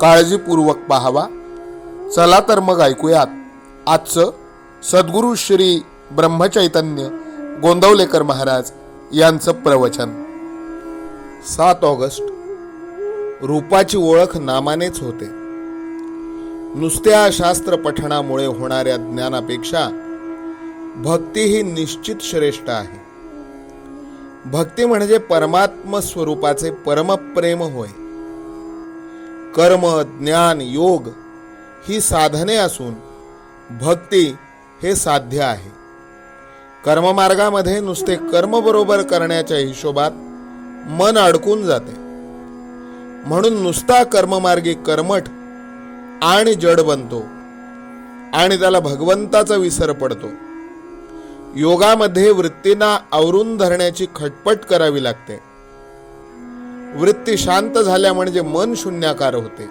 काळजीपूर्वक पाहावा. चला तर मग ऐकूयात. आजचं सद्गुरू श्री ब्रह्मचैतन्य गोंदवलेकर महाराज यांचं प्रवचन. सात ऑगस्ट. रूपाची ओळख नामानेच होते. नुसत्या शास्त्र पठणामुळे होणाऱ्या ज्ञानापेक्षा भक्ती ही निश्चित श्रेष्ठ आहे. भक्ती म्हणजे परमात्म स्वरूपाचे परमप्रेम होय. कर्म ज्ञान योग ही साधने असून भक्ती हे साध्य आहे. कर्ममार्गामध्ये नुसते कर्म बरोबर करण्याच्या हिशोबात मन अडकून जाते. म्हणून नुसता कर्ममार्गी कर्मठ आणि जड बनतो आणि त्याला भगवंताचा विसर पडतो. योगामध्ये वृत्तींना आवरून धरण्याची खटपट करावी लागते. वृत्ती शांत झाल्या म्हणजे मन शून्याकार होते.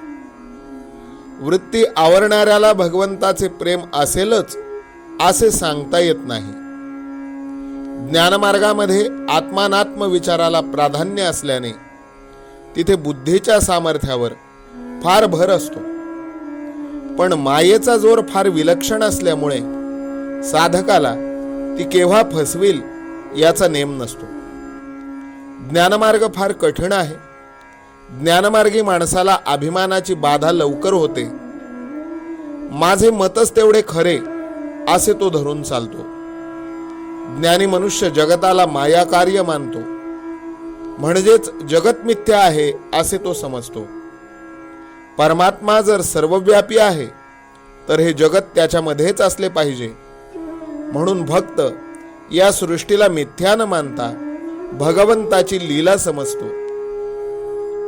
वृत्ती आवरणाऱ्याला भगवंताचे प्रेम असेलच असे सांगता येत नाही. ज्ञानमार्गामध्ये आत्मानात्म विचाराला प्राधान्य असल्याने तिथे बुद्धीच्या सामर्थ्यावर फार भर असतो. पण मायेचा जोर फार विलक्षण असल्यामुळे साधकाला ती केव्हा फसविल याचा नेम नसतो. ज्ञानमार्ग फार कठीण आहे. ज्ञानमार्गी माणसाला अभिमानाची बाधा लवकर होते. माझे मतच तेवढे खरे असे तो धरून चालतो. ज्ञानी मनुष्य जगताला माया कार्य मानतो. म्हणजेच जगत मिथ्या आहे असे तो समजतो. परमात्मा जर सर्वव्यापी आहे तर हे जगत त्याच्यामध्येच असले पाहिजे. म्हणून भक्त या सृष्टीला मिथ्या न मानता. भगवंताची लीला समजतो.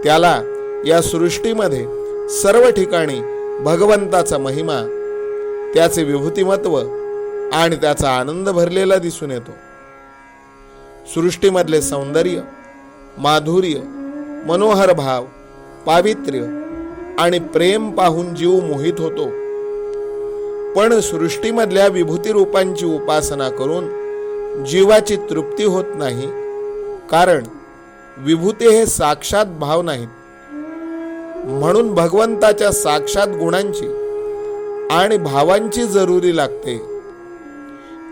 त्याला या सृष्टीमध्ये सर्व ठिकाणी भगवंताचा महिमा त्याचे विभूतिमत्व आणि त्याचा आनंद भरलेला दिसून येतो. सृष्टीमधले सौंदर्य माधुर्य मनोहर भाव पावित्र्य आणि प्रेम पाहून जीव मोहित होतो. पण सृष्टीमधल्या विभूती रूपांची उपासना करून जीवाची तृप्ती होत नाही कारण विभूती हे साक्षात भाव नाहीत. म्हणून भगवंताच्या साक्षात गुणांची आणि भावांची जरुरी लागते.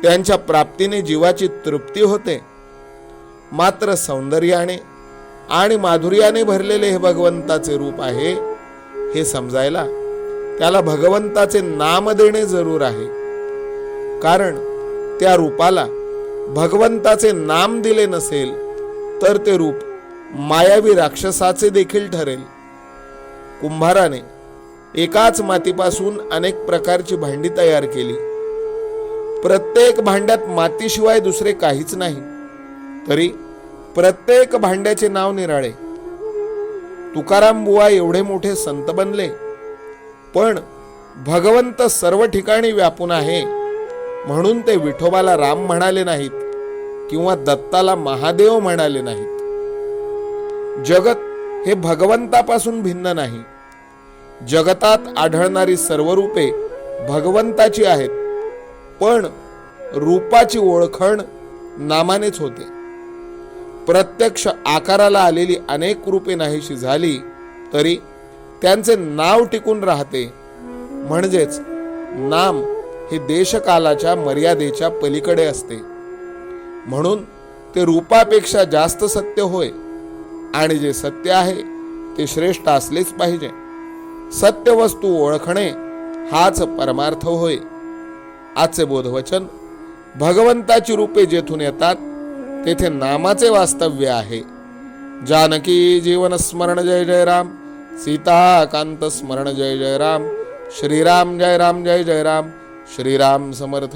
त्यांच्या प्राप्तीने जीवाची तृप्ती होते. मात्र सौंदर्याने आणि माधुर्याने भरलेले हे भगवंताचे रूप आहे हे समजायला त्याला भगवंताचे नाम देणे जरूर आहे. कारण त्या रूपाला भगवंताचे नाम दिले नसेल तर ते रूप मायावी राक्षसाचे देखील ठरेल. कुंभाराने एकाच मातीपासून अनेक प्रकारची भांडी तयार केली. प्रत्येक भांड्यात मातीशिवाय दुसरे काहीच नाही. तरी प्रत्येक भांड्याचे नाव निराळे. तुकाराम बुवा एवढे मोठे संत बनले. पण भगवंत सर्व ठिकाणी व्यापून आहे. म्हणून ते विठोबाला राम म्हणाले नाहीत. किंवा दत्ताला महादेव म्हणाले नाहीत. जगत हे भगवंतापासून भिन्न नाही. जगतात आढळणारी सर्व रूपे भगवंताची आहेत पण रूपाची ओळखण नामानेच होते. प्रत्यक्ष आकाराला आलेली अनेक रूपे नाहीशी झाली तरी त्यांचे नाव टिकून राहते. म्हणजेच नाम हे देशकालाच्या मर्यादेच्या पलीकडे असते. म्हणून ते रूपापेक्षा जास्त सत्य होय. आणि जे सत्य आहे ते श्रेष्ठ असलेच पाहिजे. सत्य वस्तू ओळखणे हाच परमार्थ होय. आजचे बोधवचन भगवंताची रूपे जेथून येतात तेथे नामाचे वास्तव्य आहे. जानकी जीवन स्मरण जय जय राम सीताकांत स्मरण जय जय राम श्रीराम जय राम जय जय राम श्रीराम समर्थ.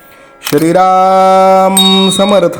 श्रीराम समर्थ।